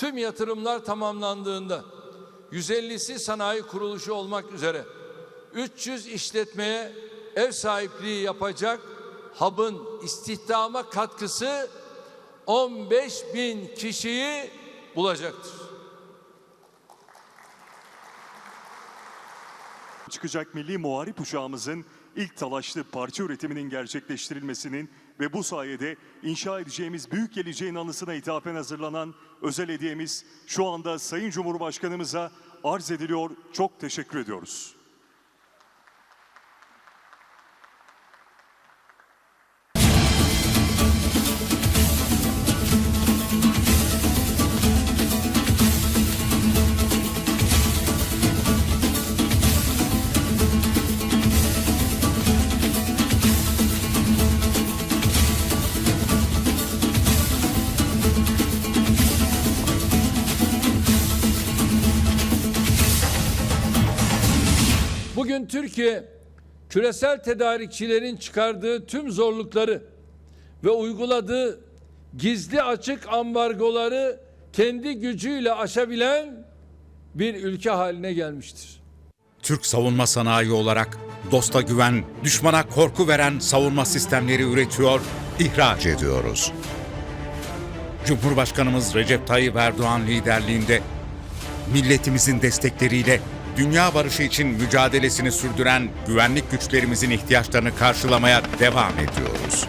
Tüm yatırımlar tamamlandığında 150'si sanayi kuruluşu olmak üzere 300 işletmeye ev sahipliği yapacak hub'ın istihdama katkısı 15 bin kişiyi bulacaktır. çıkacak milli muharip uçağımızın ilk talaşlı parça üretiminin gerçekleştirilmesinin ve bu sayede inşa edeceğimiz büyük geleceğin anısına ithafen hazırlanan özel hediyemiz şu anda Sayın Cumhurbaşkanımıza arz ediliyor. Çok teşekkür ediyoruz. Türkiye küresel tedarikçilerin çıkardığı tüm zorlukları ve uyguladığı gizli açık ambargoları kendi gücüyle aşabilen bir ülke haline gelmiştir. Türk savunma sanayi olarak dosta güven, düşmana korku veren savunma sistemleri üretiyor, ihraç ediyoruz. Cumhurbaşkanımız Recep Tayyip Erdoğan liderliğinde milletimizin destekleriyle dünya barışı için mücadelesini sürdüren güvenlik güçlerimizin ihtiyaçlarını karşılamaya devam ediyoruz.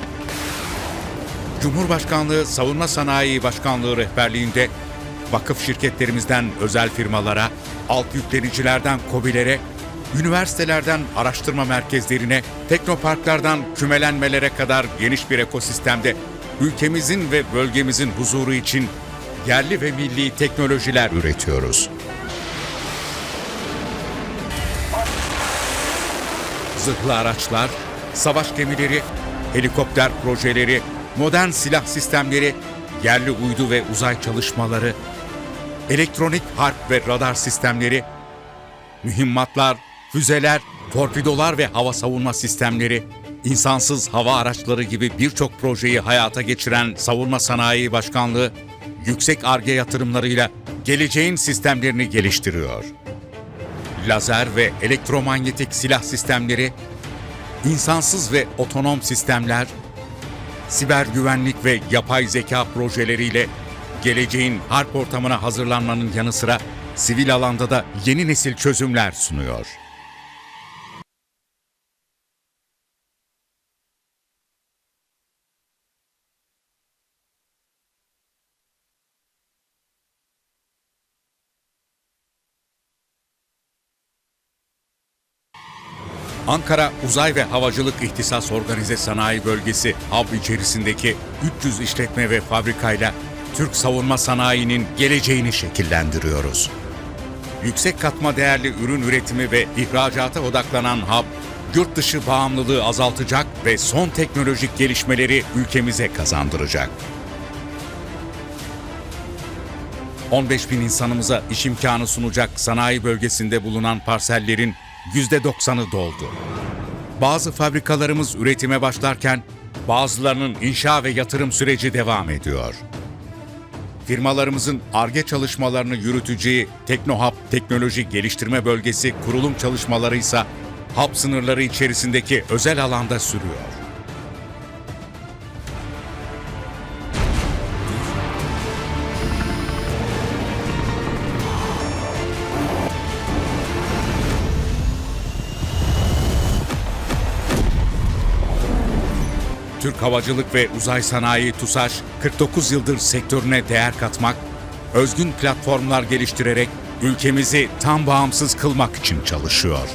Cumhurbaşkanlığı Savunma Sanayi Başkanlığı rehberliğinde vakıf şirketlerimizden özel firmalara, alt yüklenicilerden KOBİ'lere, üniversitelerden araştırma merkezlerine, teknoparklardan kümelenmelere kadar geniş bir ekosistemde ülkemizin ve bölgemizin huzuru için yerli ve milli teknolojiler üretiyoruz. Zırhlı araçlar, savaş gemileri, helikopter projeleri, modern silah sistemleri, yerli uydu ve uzay çalışmaları, elektronik harp ve radar sistemleri, mühimmatlar, füzeler, torpidolar ve hava savunma sistemleri, insansız hava araçları gibi birçok projeyi hayata geçiren Savunma Sanayi Başkanlığı, yüksek arge yatırımlarıyla geleceğin sistemlerini geliştiriyor lazer ve elektromanyetik silah sistemleri, insansız ve otonom sistemler, siber güvenlik ve yapay zeka projeleriyle geleceğin harp ortamına hazırlanmanın yanı sıra sivil alanda da yeni nesil çözümler sunuyor. Ankara Uzay ve Havacılık İhtisas Organize Sanayi Bölgesi HAB içerisindeki 300 işletme ve fabrikayla Türk savunma sanayinin geleceğini şekillendiriyoruz. Yüksek katma değerli ürün üretimi ve ihracata odaklanan HAB, yurt dışı bağımlılığı azaltacak ve son teknolojik gelişmeleri ülkemize kazandıracak. 15 bin insanımıza iş imkanı sunacak sanayi bölgesinde bulunan parsellerin %90'ı doldu. Bazı fabrikalarımız üretime başlarken bazılarının inşa ve yatırım süreci devam ediyor. Firmalarımızın ARGE çalışmalarını yürüteceği Teknohub Teknoloji Geliştirme Bölgesi kurulum çalışmaları ise hub sınırları içerisindeki özel alanda sürüyor. Türk Havacılık ve Uzay Sanayi TUSAŞ 49 yıldır sektörüne değer katmak, özgün platformlar geliştirerek ülkemizi tam bağımsız kılmak için çalışıyor.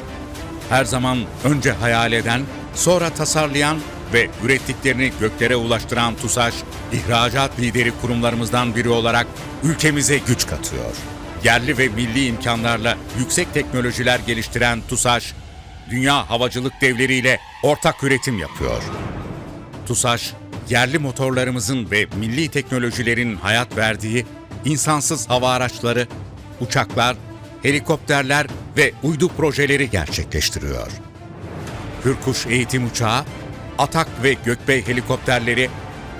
Her zaman önce hayal eden, sonra tasarlayan ve ürettiklerini göklere ulaştıran TUSAŞ, ihracat lideri kurumlarımızdan biri olarak ülkemize güç katıyor. Yerli ve milli imkanlarla yüksek teknolojiler geliştiren TUSAŞ, dünya havacılık devleriyle ortak üretim yapıyor. TUSAŞ, yerli motorlarımızın ve milli teknolojilerin hayat verdiği insansız hava araçları, uçaklar, helikopterler ve uydu projeleri gerçekleştiriyor. Hürkuş eğitim uçağı, Atak ve Gökbey helikopterleri,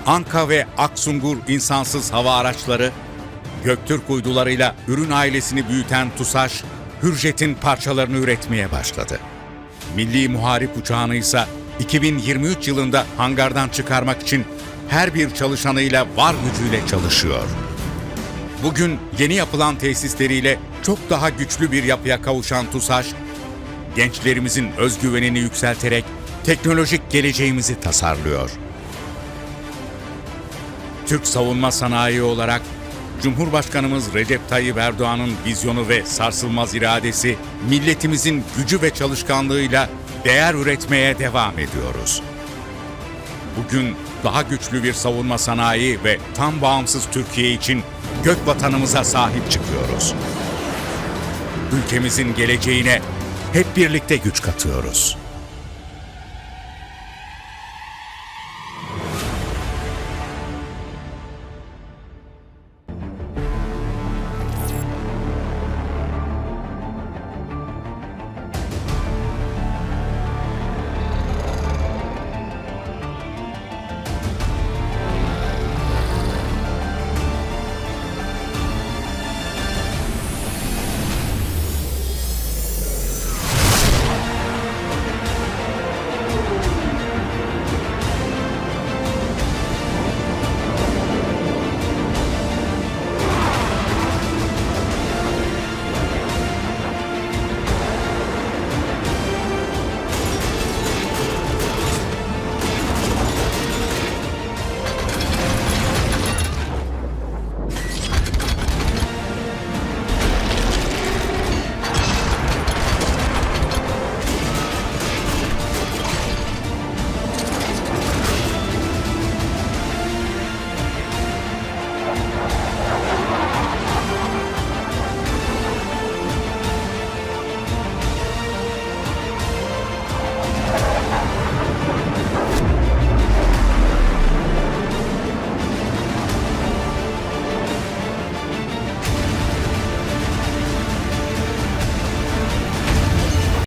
Anka ve Aksungur insansız hava araçları, Göktürk uydularıyla ürün ailesini büyüten TUSAŞ, Hürjet'in parçalarını üretmeye başladı. Milli Muharip uçağını ise 2023 yılında hangardan çıkarmak için her bir çalışanıyla var gücüyle çalışıyor. Bugün yeni yapılan tesisleriyle çok daha güçlü bir yapıya kavuşan TUSAŞ, gençlerimizin özgüvenini yükselterek teknolojik geleceğimizi tasarlıyor. Türk savunma sanayi olarak Cumhurbaşkanımız Recep Tayyip Erdoğan'ın vizyonu ve sarsılmaz iradesi, milletimizin gücü ve çalışkanlığıyla değer üretmeye devam ediyoruz. Bugün daha güçlü bir savunma sanayi ve tam bağımsız Türkiye için gök vatanımıza sahip çıkıyoruz. Ülkemizin geleceğine hep birlikte güç katıyoruz.